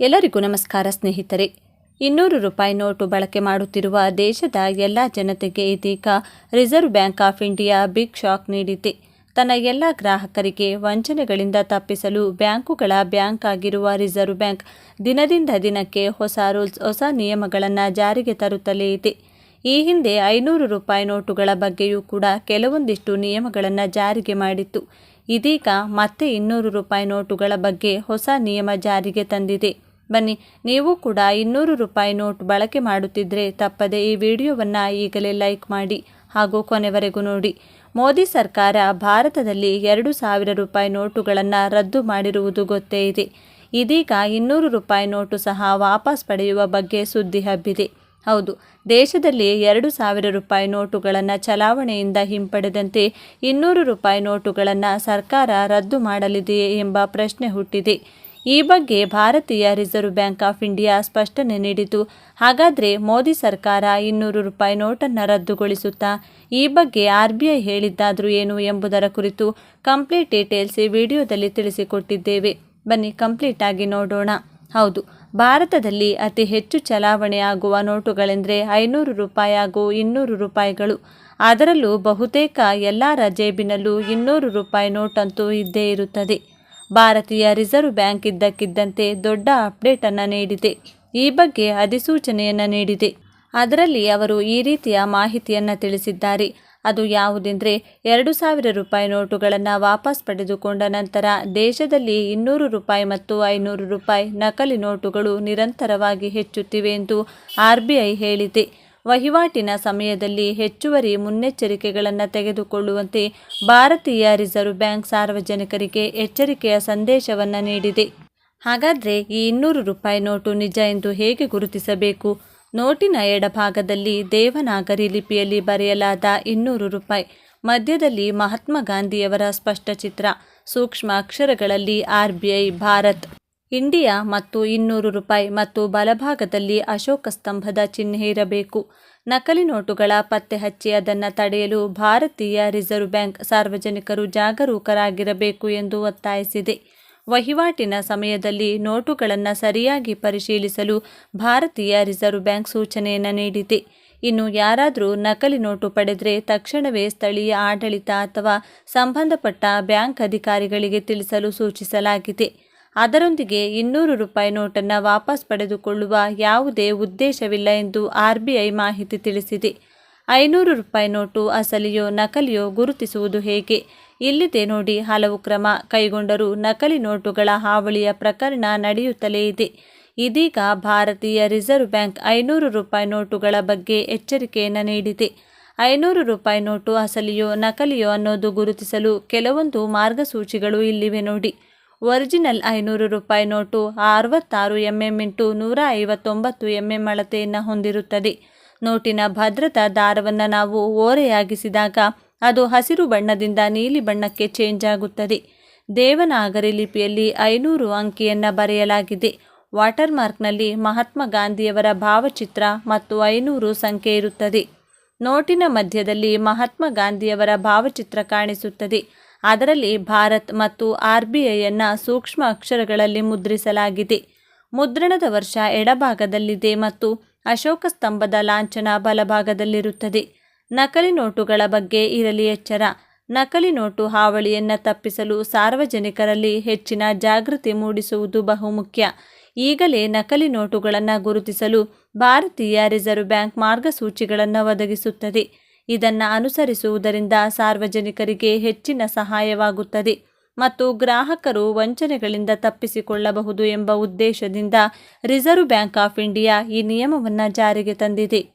ಎಲ್ಲರಿಗೂ ನಮಸ್ಕಾರ ಸ್ನೇಹಿತರೆ. ಇನ್ನೂರು ರೂಪಾಯಿ ನೋಟು ಬಳಕೆ ಮಾಡುತ್ತಿರುವ ದೇಶದ ಎಲ್ಲ ಜನತೆಗೆ ಇದೀಗ Reserve Bank of India big shock ನೀಡಿದೆ. ತನ್ನ ಎಲ್ಲ ಗ್ರಾಹಕರಿಗೆ ವಂಚನೆಗಳಿಂದ ತಪ್ಪಿಸಲು ಬ್ಯಾಂಕುಗಳ ಬ್ಯಾಂಕ್ ಆಗಿರುವ ರಿಸರ್ವ್ ಬ್ಯಾಂಕ್ ದಿನದಿಂದ ದಿನಕ್ಕೆ ಹೊಸ ರೂಲ್ಸ್, ಹೊಸ ನಿಯಮಗಳನ್ನು ಜಾರಿಗೆ ತರುತ್ತಲೇ ಇದೆ. ಈ ಹಿಂದೆ ಐನೂರು ರೂಪಾಯಿ ನೋಟುಗಳ ಬಗ್ಗೆಯೂ ಕೂಡ ಕೆಲವೊಂದಿಷ್ಟು ನಿಯಮಗಳನ್ನು ಜಾರಿಗೆ ಮಾಡಿತ್ತು. ಇದೀಗ ಮತ್ತೆ ಇನ್ನೂರು ರೂಪಾಯಿ ನೋಟುಗಳ ಬಗ್ಗೆ ಹೊಸ ನಿಯಮ ಜಾರಿಗೆ ತಂದಿದೆ. ಬನ್ನಿ, ನೀವು ಕೂಡ ಇನ್ನೂರು ರೂಪಾಯಿ ನೋಟ್ ಬಳಕೆ ಮಾಡುತ್ತಿದ್ದರೆ ತಪ್ಪದೆ ಈ ವಿಡಿಯೋವನ್ನು ಈಗಲೇ ಲೈಕ್ ಮಾಡಿ ಹಾಗೂ ಕೊನೆವರೆಗೂ ನೋಡಿ. ಮೋದಿ ಸರ್ಕಾರ ಭಾರತದಲ್ಲಿ ಎರಡು ಸಾವಿರ ರೂಪಾಯಿ ನೋಟುಗಳನ್ನು ರದ್ದು ಮಾಡಿರುವುದು ಗೊತ್ತೇ ಇದೆ. ಇದೀಗ ಇನ್ನೂರು ರೂಪಾಯಿ ನೋಟು ಸಹ ವಾಪಸ್ ಪಡೆಯುವ ಬಗ್ಗೆ ಸುದ್ದಿ ಹಬ್ಬಿದೆ. ಹೌದು, ದೇಶದಲ್ಲಿ ಎರಡು ಸಾವಿರ ರೂಪಾಯಿ ನೋಟುಗಳನ್ನು ಚಲಾವಣೆಯಿಂದ ಹಿಂಪಡೆದಂತೆ ಇನ್ನೂರು ರೂಪಾಯಿ ನೋಟುಗಳನ್ನು ಸರ್ಕಾರ ರದ್ದು ಮಾಡಲಿದೆಯೇ ಎಂಬ ಪ್ರಶ್ನೆ ಹುಟ್ಟಿದೆ. ಈ ಬಗ್ಗೆ ಭಾರತೀಯ ರಿಸರ್ವ್ ಬ್ಯಾಂಕ್ ಆಫ್ ಇಂಡಿಯಾ ಸ್ಪಷ್ಟನೆ ನೀಡಿತು. ಹಾಗಾದರೆ ಮೋದಿ ಸರ್ಕಾರ ಇನ್ನೂರು ರೂಪಾಯಿ ನೋಟನ್ನು ರದ್ದುಗೊಳಿಸುತ್ತಾ? ಈ ಬಗ್ಗೆ ಆರ್ ಬಿ ಐ ಹೇಳಿದ್ದಾದರೂ ಏನು ಎಂಬುದರ ಕುರಿತು ಕಂಪ್ಲೀಟ್ ಡೀಟೇಲ್ಸ್ ಈ ವಿಡಿಯೋದಲ್ಲಿ ತಿಳಿಸಿಕೊಟ್ಟಿದ್ದೇವೆ. ಬನ್ನಿ ಕಂಪ್ಲೀಟ್ ಆಗಿ ನೋಡೋಣ. ಹೌದು, ಭಾರತದಲ್ಲಿ ಅತಿ ಹೆಚ್ಚು ಚಲಾವಣೆ ಆಗುವ ನೋಟುಗಳೆಂದರೆ ಐನೂರು ರೂಪಾಯಿ ಹಾಗೂ ಇನ್ನೂರು ರೂಪಾಯಿಗಳು. ಅದರಲ್ಲೂ ಬಹುತೇಕ ಎಲ್ಲರ ಜೇಬಿನಲ್ಲೂ ಇನ್ನೂರು ರೂಪಾಯಿ ನೋಟಂತೂ ಇದ್ದೇ ಇರುತ್ತದೆ. ಭಾರತೀಯ ರಿಸರ್ವ್ ಬ್ಯಾಂಕ್ ಇದ್ದಕ್ಕಿದ್ದಂತೆ ದೊಡ್ಡ ಅಪ್ಡೇಟನ್ನು ನೀಡಿದೆ. ಈ ಬಗ್ಗೆ ಅಧಿಸೂಚನೆಯನ್ನು ನೀಡಿದೆ. ಅದರಲ್ಲಿ ಅವರು ಈ ರೀತಿಯ ಮಾಹಿತಿಯನ್ನು ತಿಳಿಸಿದ್ದಾರೆ. ಅದು ಯಾವುದೆಂದರೆ, ಎರಡು ಸಾವಿರ ರೂಪಾಯಿ ನೋಟುಗಳನ್ನು ವಾಪಸ್ ಪಡೆದುಕೊಂಡ ನಂತರ ದೇಶದಲ್ಲಿ ಇನ್ನೂರು ರೂಪಾಯಿ ಮತ್ತು ಐನೂರು ರೂಪಾಯಿ ನಕಲಿ ನೋಟುಗಳು ನಿರಂತರವಾಗಿ ಹೆಚ್ಚುತ್ತಿವೆ ಎಂದು ಆರ್ ಹೇಳಿದೆ. ವಹಿವಾಟಿನ ಸಮಯದಲ್ಲಿ ಹೆಚ್ಚುವರಿ ಮುನ್ನೆಚ್ಚರಿಕೆಗಳನ್ನು ತೆಗೆದುಕೊಳ್ಳುವಂತೆ ಭಾರತೀಯ ರಿಸರ್ವ್ ಬ್ಯಾಂಕ್ ಸಾರ್ವಜನಿಕರಿಗೆ ಎಚ್ಚರಿಕೆಯ ಸಂದೇಶವನ್ನು ನೀಡಿದೆ. ಹಾಗಾದರೆ ಈ ಇನ್ನೂರು ರೂಪಾಯಿ ನೋಟು ನಿಜ ಎಂದು ಹೇಗೆ ಗುರುತಿಸಬೇಕು? ನೋಟಿನ ಎಡಭಾಗದಲ್ಲಿ ದೇವನಾಗರಿ ಲಿಪಿಯಲ್ಲಿ ಬರೆಯಲಾದ ಇನ್ನೂರು ರೂಪಾಯಿ, ಮಧ್ಯದಲ್ಲಿ ಮಹಾತ್ಮ ಗಾಂಧಿಯವರ ಸ್ಪಷ್ಟ ಚಿತ್ರ, ಸೂಕ್ಷ್ಮ ಅಕ್ಷರಗಳಲ್ಲಿ R B I, Bharat. India ಮತ್ತು ಇನ್ನೂರು ರೂಪಾಯಿ ಮತ್ತು ಬಲಭಾಗದಲ್ಲಿ ಅಶೋಕ ಸ್ತಂಭದ ಚಿಹ್ನೆ ಇರಬೇಕು. ನಕಲಿ ನೋಟುಗಳ ಪತ್ತೆ ಹಚ್ಚಿ ಅದನ್ನು ತಡೆಯಲು ಭಾರತೀಯ ರಿಸರ್ವ್ ಬ್ಯಾಂಕ್ ಸಾರ್ವಜನಿಕರು ಜಾಗರೂಕರಾಗಿರಬೇಕು ಎಂದು ಒತ್ತಾಯಿಸಿದೆ. ವಹಿವಾಟಿನ ಸಮಯದಲ್ಲಿ ನೋಟುಗಳನ್ನು ಸರಿಯಾಗಿ ಪರಿಶೀಲಿಸಲು ಭಾರತೀಯ ರಿಸರ್ವ್ ಬ್ಯಾಂಕ್ ಸೂಚನೆಯನ್ನು ನೀಡಿದೆ. ಇನ್ನು ಯಾರಾದರೂ ನಕಲಿ ನೋಟು ಪಡೆದರೆ ತಕ್ಷಣವೇ ಸ್ಥಳೀಯ ಆಡಳಿತ ಅಥವಾ ಸಂಬಂಧಪಟ್ಟ ಬ್ಯಾಂಕ್ ಅಧಿಕಾರಿಗಳಿಗೆ ತಿಳಿಸಲು ಸೂಚಿಸಲಾಗಿದೆ. ಅದರೊಂದಿಗೆ ಇನ್ನೂರು ರೂಪಾಯಿ ನೋಟನ್ನು ವಾಪಸ್ ಪಡೆದುಕೊಳ್ಳುವ ಯಾವುದೇ ಉದ್ದೇಶವಿಲ್ಲ ಎಂದು ಆರ್ಬಿಐ ಮಾಹಿತಿ ತಿಳಿಸಿದೆ. ಐನೂರು ರೂಪಾಯಿ ನೋಟು ಅಸಲಿಯೋ ನಕಲಿಯೋ ಗುರುತಿಸುವುದು ಹೇಗೆ? ಇಲ್ಲಿದೆ ನೋಡಿ ಹಲವು ಕ್ರಮ ಕೈಗೊಂಡರೂ ನಕಲಿ ನೋಟುಗಳ ಹಾವಳಿಯ ಪ್ರಕರಣ ನಡೆಯುತ್ತಲೇ ಇದೆ. ಇದೀಗ ಭಾರತೀಯ ರಿಸರ್ವ್ ಬ್ಯಾಂಕ್ ಐನೂರು ರೂಪಾಯಿ ನೋಟುಗಳ ಬಗ್ಗೆ ಎಚ್ಚರಿಕೆಯನ್ನು ನೀಡಿದೆ. ಐನೂರು ರೂಪಾಯಿ ನೋಟು ಅಸಲಿಯೋ ನಕಲಿಯೋ ಅನ್ನೋದು ಗುರುತಿಸಲು ಕೆಲವೊಂದು ಮಾರ್ಗಸೂಚಿಗಳು ಇಲ್ಲಿವೆ ನೋಡಿ. ಒರಿಜಿನಲ್ ಐನೂರು ರೂಪಾಯಿ ನೋಟು ಅರವತ್ತಾರು ಎಂ ಎಂ ಇಂಟು ನೂರ ಐವತ್ತೊಂಬತ್ತು ಎಂ ಎಂ ಅಳತೆಯನ್ನು ಹೊಂದಿರುತ್ತದೆ. ನೋಟಿನ ಭದ್ರತಾ ದಾರವನ್ನು ನಾವು ಓರೆಯಾಗಿಸಿದಾಗ ಅದು ಹಸಿರು ಬಣ್ಣದಿಂದ ನೀಲಿ ಬಣ್ಣಕ್ಕೆ ಚೇಂಜ್ ಆಗುತ್ತದೆ. ದೇವನಾಗರಿ ಲಿಪಿಯಲ್ಲಿ ಐನೂರು ಅಂಕಿಯನ್ನು ಬರೆಯಲಾಗಿದೆ. ವಾಟರ್ ಮಾರ್ಕ್ನಲ್ಲಿ ಮಹಾತ್ಮ ಗಾಂಧಿಯವರ ಭಾವಚಿತ್ರ ಮತ್ತು ಐನೂರು ಸಂಖ್ಯೆ ಇರುತ್ತದೆ. ನೋಟಿನ ಮಧ್ಯದಲ್ಲಿ ಮಹಾತ್ಮ ಗಾಂಧಿಯವರ ಭಾವಚಿತ್ರ ಕಾಣಿಸುತ್ತದೆ. ಅದರಲ್ಲಿ ಭಾರತ್ ಮತ್ತು ಆರ್ ಬಿ ಸೂಕ್ಷ್ಮ ಅಕ್ಷರಗಳಲ್ಲಿ ಮುದ್ರಿಸಲಾಗಿದೆ. ಮುದ್ರಣದ ವರ್ಷ ಎಡಭಾಗದಲ್ಲಿದೆ ಮತ್ತು ಅಶೋಕ ಸ್ತಂಭದ ಲಾಂಛನ ಬಲಭಾಗದಲ್ಲಿರುತ್ತದೆ. ನಕಲಿ ನೋಟುಗಳ ಬಗ್ಗೆ ಇರಲಿ ಎಚ್ಚರ. ನಕಲಿ ನೋಟು ಹಾವಳಿಯನ್ನು ತಪ್ಪಿಸಲು ಸಾರ್ವಜನಿಕರಲ್ಲಿ ಹೆಚ್ಚಿನ ಜಾಗೃತಿ ಮೂಡಿಸುವುದು ಬಹುಮುಖ್ಯ. ಈಗಲೇ ನಕಲಿ ನೋಟುಗಳನ್ನು ಗುರುತಿಸಲು ಭಾರತೀಯ ರಿಸರ್ವ್ ಬ್ಯಾಂಕ್ ಮಾರ್ಗಸೂಚಿಗಳನ್ನು ಒದಗಿಸುತ್ತದೆ. ಇದನ್ನು ಅನುಸರಿಸುವುದರಿಂದ ಸಾರ್ವಜನಿಕರಿಗೆ ಹೆಚ್ಚಿನ ಸಹಾಯವಾಗುತ್ತದೆ ಮತ್ತು ಗ್ರಾಹಕರು ವಂಚನೆಗಳಿಂದ ತಪ್ಪಿಸಿಕೊಳ್ಳಬಹುದು ಎಂಬ ಉದ್ದೇಶದಿಂದ ರಿಸರ್ವ್ ಬ್ಯಾಂಕ್ ಆಫ್ ಇಂಡಿಯಾ ಈ ನಿಯಮವನ್ನು ಜಾರಿಗೆ ತಂದಿದೆ.